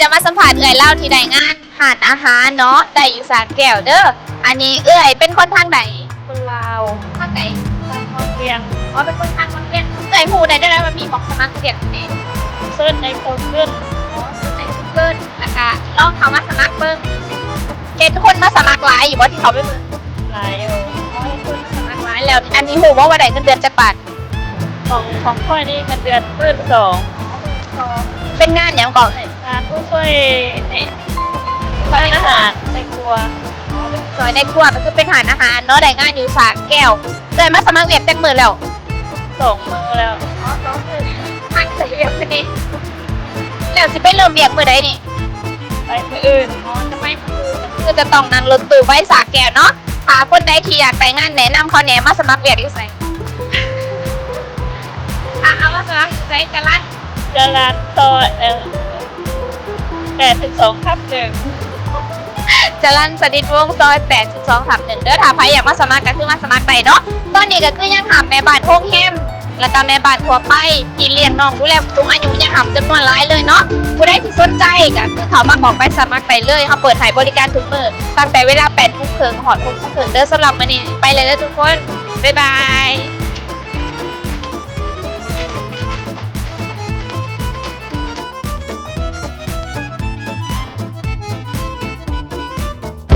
จะมาสัมผัสเอื่อยเล่าที่ใดงานหาดอาหารเนาะได้อยู่สารแก้วเด้ออันนี้เอื่อยเป็นคนทางใดคนลาวทางไหนเขาเรียงอ๋อเป็นคนทางคนเวียนเอื่อยหูได้ได้แล้วมันมีบอกสมัครเรียนนี่เส้นในคนขึ้นอ๋อซึ่งในซุปเปอร์แล้วก็ลองเขามาสมัครเบิ่งเห็นคนมาสมัครหลายอยู่ว่าที่เขาไปเบิ่งหลายอยู่อ๋อเห็นคนมาสมัครหลายแล้ว อันนี้หูว่าวันไหนเงินเดือนจะปัดของของค่อยนี่เงินเดือนขึ้นสองเป็นงานอย่างก่อน งานผู้ช่วยในร้านอาหารในครัวซอยในครัวก็คือเป็นหารอาหารเนาะได้งานอยู่สากแก้วเลยมาสมัครเรียนจังมือแล้วสองมือแล้วอ๋อสองมือทักเสียงนี่แล้วสิไปเริ่มเรียนมือใดนี่ไปมืออื่นอ๋อจะไม่คือจะต้องนั่งรถตู้ไว้สากแก้วเนาะหาคนใดที่อยากไปงานแนะนำเขาแหนมาสมัครเรียนอยู่ไสอะเอามาสมัครอยู่ไสกันละจะร้านซอยเออ แปดสิบสองทับหนึ่งจรันสดิษฐ์วงศ์ซอย82ทับหนึ่งเด้อถ้าใครอยากมาสมัครก็คือมาสมัครได้เนาะตอนนี้ก็คือยังถามแม่บ้านโฮงแฮมแล้วก็แม่บ้านทั่วไปที่เลี้ยงน้องดูแลผู้งอายุยังทำจำนวนหลายเลยเนาะผู้ใดที่สนใจก็คือเขามาบอกไปสมัครไปเลยเขาเปิดให้บริการทุกมือตั้งแต่เวลา8โมงครึ่งหอด6โมงครึ่งเด้อสำหรับมื้อนี้ไปเลยเด้อทุกคนบ๊ายบาย